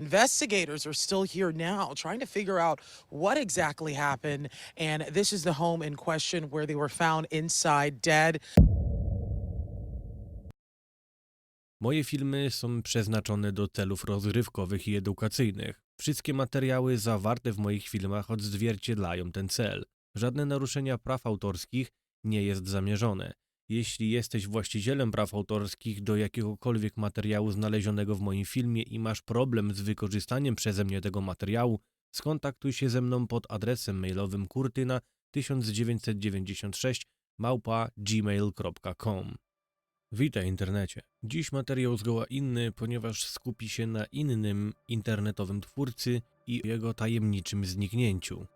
investigators are still here now trying to figure out what exactly happened. And this is the home in question where they were found inside dead. Moje filmy są przeznaczone do celów rozrywkowych i edukacyjnych. Wszystkie materiały zawarte w moich filmach odzwierciedlają ten cel. Żadne naruszenia praw autorskich nie jest zamierzone. Jeśli jesteś właścicielem praw autorskich do jakiegokolwiek materiału znalezionego w moim filmie i masz problem z wykorzystaniem przeze mnie tego materiału, skontaktuj się ze mną pod adresem mailowym kurtyna 1996 małpa gmail.com. Witaj internecie. Dziś materiał zgoła inny, ponieważ skupi się na innym internetowym twórcy i jego tajemniczym zniknięciu.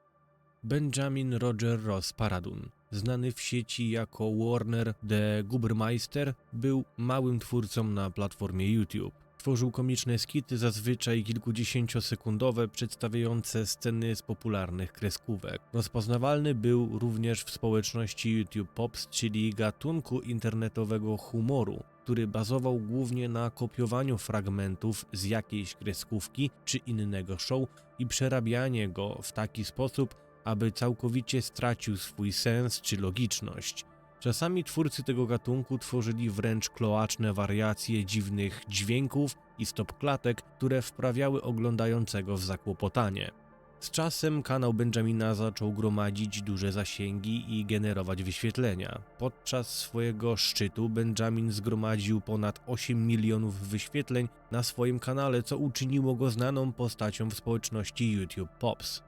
Benjamin Roger Ross Paradun, znany w sieci jako Warner the Gubermeister, był małym twórcą na platformie YouTube. Tworzył komiczne skity, zazwyczaj kilkudziesięciosekundowe, przedstawiające sceny z popularnych kreskówek. Rozpoznawalny był również w społeczności YouTube Pops, czyli gatunku internetowego humoru, który bazował głównie na kopiowaniu fragmentów z jakiejś kreskówki czy innego show i przerabianie go w taki sposób, aby całkowicie stracił swój sens czy logiczność. Czasami twórcy tego gatunku tworzyli wręcz kloaczne wariacje dziwnych dźwięków i stopklatek, które wprawiały oglądającego w zakłopotanie. Z czasem kanał Benjamina zaczął gromadzić duże zasięgi i generować wyświetlenia. Podczas swojego szczytu Benjamin zgromadził ponad 8 milionów wyświetleń na swoim kanale, co uczyniło go znaną postacią w społeczności YouTube Pops.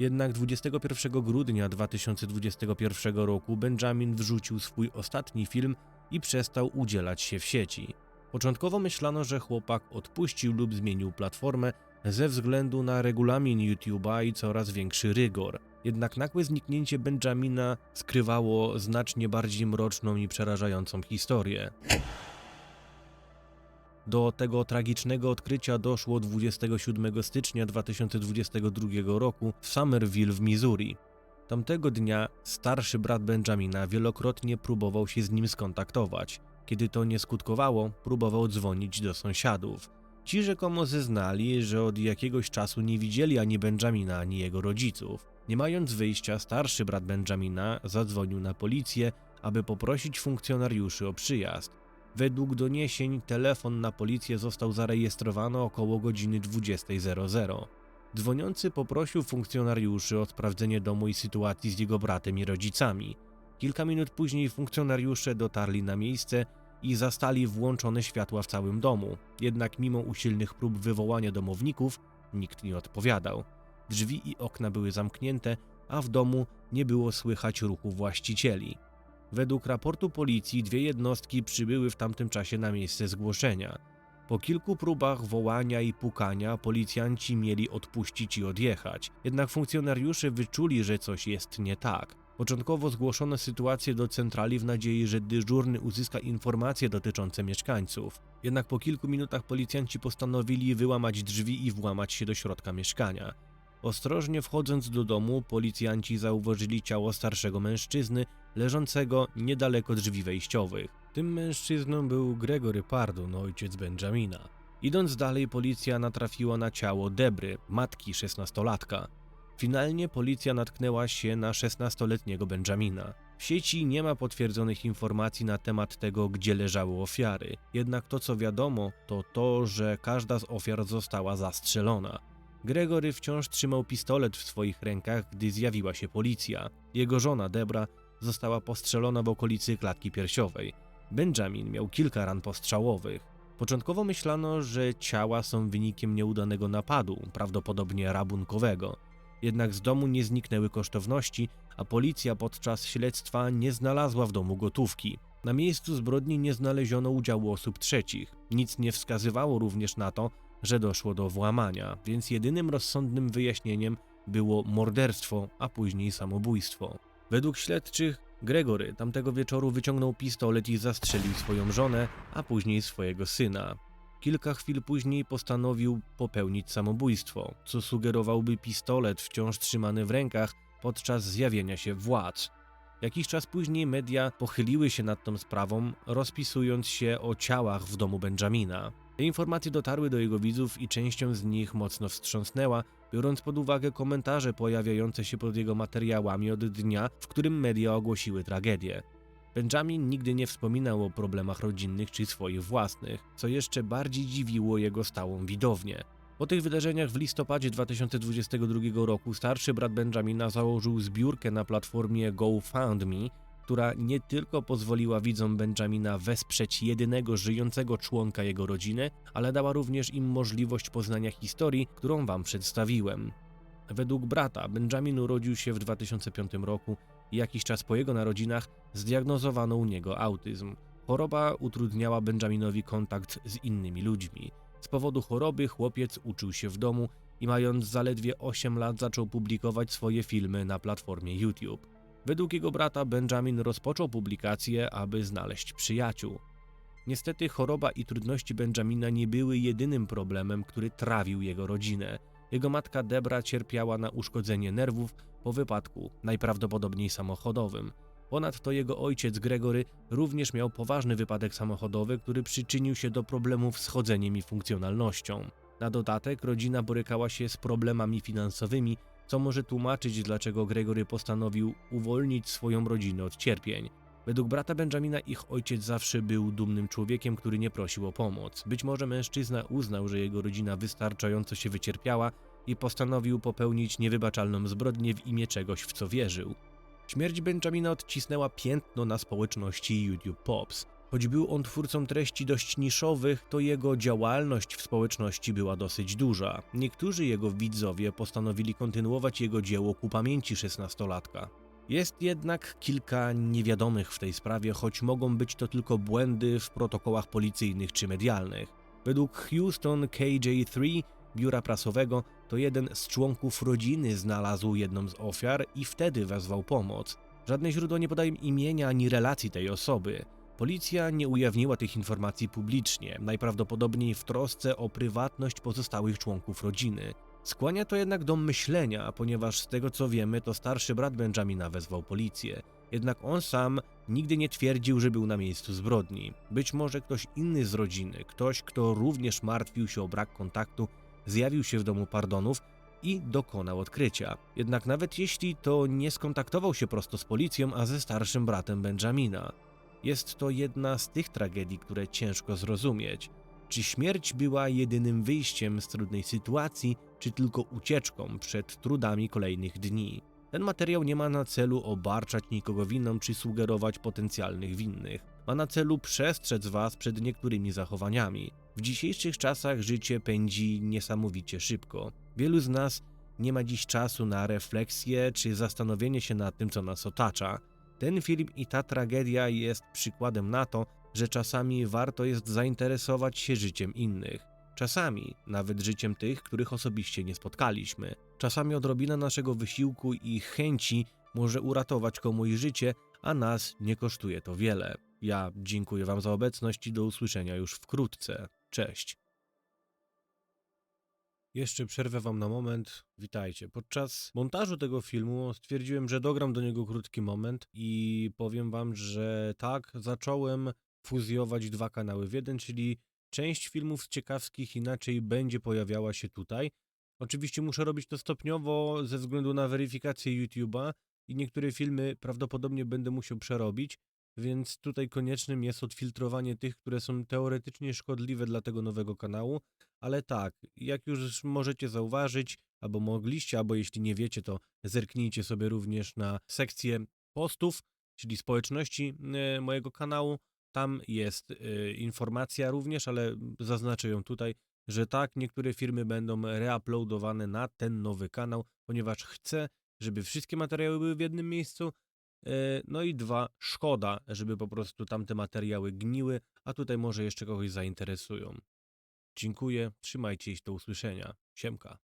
Jednak 21 grudnia 2021 roku Benjamin wrzucił swój ostatni film i przestał udzielać się w sieci. Początkowo myślano, że chłopak odpuścił lub zmienił platformę ze względu na regulamin YouTube'a i coraz większy rygor. Jednak nagłe zniknięcie Benjamina skrywało znacznie bardziej mroczną i przerażającą historię. Do tego tragicznego odkrycia doszło 27 stycznia 2022 roku w Somerville w Missouri. Tamtego dnia starszy brat Benjamina wielokrotnie próbował się z nim skontaktować. Kiedy to nie skutkowało, próbował dzwonić do sąsiadów. Ci rzekomo zeznali, że od jakiegoś czasu nie widzieli ani Benjamina, ani jego rodziców. Nie mając wyjścia, starszy brat Benjamina zadzwonił na policję, aby poprosić funkcjonariuszy o przyjazd. Według doniesień telefon na policję został zarejestrowany około godziny 20.00. Dzwoniący poprosił funkcjonariuszy o sprawdzenie domu i sytuacji z jego bratem i rodzicami. Kilka minut później funkcjonariusze dotarli na miejsce i zastali włączone światła w całym domu. Jednak mimo usilnych prób wywołania domowników, nikt nie odpowiadał. Drzwi i okna były zamknięte, a w domu nie było słychać ruchu właścicieli. Według raportu policji dwie jednostki przybyły w tamtym czasie na miejsce zgłoszenia. Po kilku próbach wołania i pukania policjanci mieli odpuścić i odjechać, jednak funkcjonariusze wyczuli, że coś jest nie tak. Początkowo zgłoszono sytuację do centrali w nadziei, że dyżurny uzyska informacje dotyczące mieszkańców. Jednak po kilku minutach policjanci postanowili wyłamać drzwi i włamać się do środka mieszkania. Ostrożnie wchodząc do domu, policjanci zauważyli ciało starszego mężczyzny leżącego niedaleko drzwi wejściowych. Tym mężczyzną był Gregory Pardon, ojciec Benjamina. Idąc dalej, policja natrafiła na ciało Debry, matki szesnastolatka. Finalnie policja natknęła się na 16-letniego Benjamina. W sieci nie ma potwierdzonych informacji na temat tego, gdzie leżały ofiary. Jednak to, co wiadomo, to to, że każda z ofiar została zastrzelona. Gregory wciąż trzymał pistolet w swoich rękach, gdy zjawiła się policja. Jego żona Debra została postrzelona w okolicy klatki piersiowej. Benjamin miał kilka ran postrzałowych. Początkowo myślano, że ciała są wynikiem nieudanego napadu, prawdopodobnie rabunkowego. Jednak z domu nie zniknęły kosztowności, a policja podczas śledztwa nie znalazła w domu gotówki. Na miejscu zbrodni nie znaleziono udziału osób trzecich. Nic nie wskazywało również na to, że doszło do włamania, więc jedynym rozsądnym wyjaśnieniem było morderstwo, a później samobójstwo. Według śledczych, Gregory tamtego wieczoru wyciągnął pistolet i zastrzelił swoją żonę, a później swojego syna. Kilka chwil później postanowił popełnić samobójstwo, co sugerowałby pistolet wciąż trzymany w rękach podczas zjawienia się władz. Jakiś czas później media pochyliły się nad tą sprawą, rozpisując się o ciałach w domu Benjamina. Te informacje dotarły do jego widzów i częścią z nich mocno wstrząsnęła, biorąc pod uwagę komentarze pojawiające się pod jego materiałami od dnia, w którym media ogłosiły tragedię. Benjamin nigdy nie wspominał o problemach rodzinnych czy swoich własnych, co jeszcze bardziej dziwiło jego stałą widownię. Po tych wydarzeniach w listopadzie 2022 roku starszy brat Benjamina założył zbiórkę na platformie GoFundMe, która nie tylko pozwoliła widzom Benjamina wesprzeć jedynego żyjącego członka jego rodziny, ale dała również im możliwość poznania historii, którą wam przedstawiłem. Według brata Benjamin urodził się w 2005 roku i jakiś czas po jego narodzinach zdiagnozowano u niego autyzm. Choroba utrudniała Benjaminowi kontakt z innymi ludźmi. Z powodu choroby chłopiec uczył się w domu i mając zaledwie 8 lat zaczął publikować swoje filmy na platformie YouTube. Według jego brata Benjamin rozpoczął publikację, aby znaleźć przyjaciół. Niestety choroba i trudności Benjamina nie były jedynym problemem, który trawił jego rodzinę. Jego matka Debra cierpiała na uszkodzenie nerwów po wypadku, najprawdopodobniej samochodowym. Ponadto jego ojciec Gregory również miał poważny wypadek samochodowy, który przyczynił się do problemów z chodzeniem i funkcjonalnością. Na dodatek rodzina borykała się z problemami finansowymi, co może tłumaczyć, dlaczego Gregory postanowił uwolnić swoją rodzinę od cierpień. Według brata Benjamina ich ojciec zawsze był dumnym człowiekiem, który nie prosił o pomoc. Być może mężczyzna uznał, że jego rodzina wystarczająco się wycierpiała i postanowił popełnić niewybaczalną zbrodnię w imię czegoś, w co wierzył. Śmierć Benjamina odcisnęła piętno na społeczności YouTube Pops. Choć był on twórcą treści dość niszowych, to jego działalność w społeczności była dosyć duża. Niektórzy jego widzowie postanowili kontynuować jego dzieło ku pamięci szesnastolatka. Jest jednak kilka niewiadomych w tej sprawie, choć mogą być to tylko błędy w protokołach policyjnych czy medialnych. Według Houston KJ3 biura prasowego, to jeden z członków rodziny znalazł jedną z ofiar i wtedy wezwał pomoc. Żadne źródło nie podaje imienia ani relacji tej osoby. Policja nie ujawniła tych informacji publicznie, najprawdopodobniej w trosce o prywatność pozostałych członków rodziny. Skłania to jednak do myślenia, ponieważ z tego co wiemy, to starszy brat Benjamina wezwał policję. Jednak on sam nigdy nie twierdził, że był na miejscu zbrodni. Być może ktoś inny z rodziny, ktoś, kto również martwił się o brak kontaktu, zjawił się w domu Pardonów i dokonał odkrycia. Jednak nawet jeśli to nie skontaktował się prosto z policją, a ze starszym bratem Benjamina. Jest to jedna z tych tragedii, które ciężko zrozumieć. Czy śmierć była jedynym wyjściem z trudnej sytuacji, czy tylko ucieczką przed trudami kolejnych dni? Ten materiał nie ma na celu obarczać nikogo winą czy sugerować potencjalnych winnych. Ma na celu przestrzec Was przed niektórymi zachowaniami. W dzisiejszych czasach życie pędzi niesamowicie szybko. Wielu z nas nie ma dziś czasu na refleksję czy zastanowienie się nad tym, co nas otacza. Ten film i ta tragedia jest przykładem na to, że czasami warto jest zainteresować się życiem innych. Czasami nawet życiem tych, których osobiście nie spotkaliśmy. Czasami odrobina naszego wysiłku i chęci może uratować komuś życie, a nas nie kosztuje to wiele. Ja dziękuję Wam za obecność i do usłyszenia już wkrótce. Cześć. Jeszcze przerwę Wam na moment. Witajcie. Podczas montażu tego filmu stwierdziłem, że dogram do niego krótki moment i powiem Wam, że tak, zacząłem fuzjować dwa kanały w jeden, czyli część filmów z ciekawskich inaczej będzie pojawiała się tutaj. Oczywiście muszę robić to stopniowo ze względu na weryfikację YouTube'a i niektóre filmy prawdopodobnie będę musiał przerobić, więc tutaj koniecznym jest odfiltrowanie tych, które są teoretycznie szkodliwe dla tego nowego kanału, ale tak, jak już możecie zauważyć, albo mogliście, albo jeśli nie wiecie, to zerknijcie sobie również na sekcję postów, czyli społeczności e, mojego kanału. Tam jest e, informacja również, ale zaznaczę ją tutaj, że tak, niektóre firmy będą reuploadowane na ten nowy kanał, ponieważ chcę, żeby wszystkie materiały były w jednym miejscu. E, No i dwa, szkoda, żeby po prostu tamte materiały gniły, a tutaj może jeszcze kogoś zainteresują. Dziękuję, trzymajcie się, do usłyszenia. Siemka.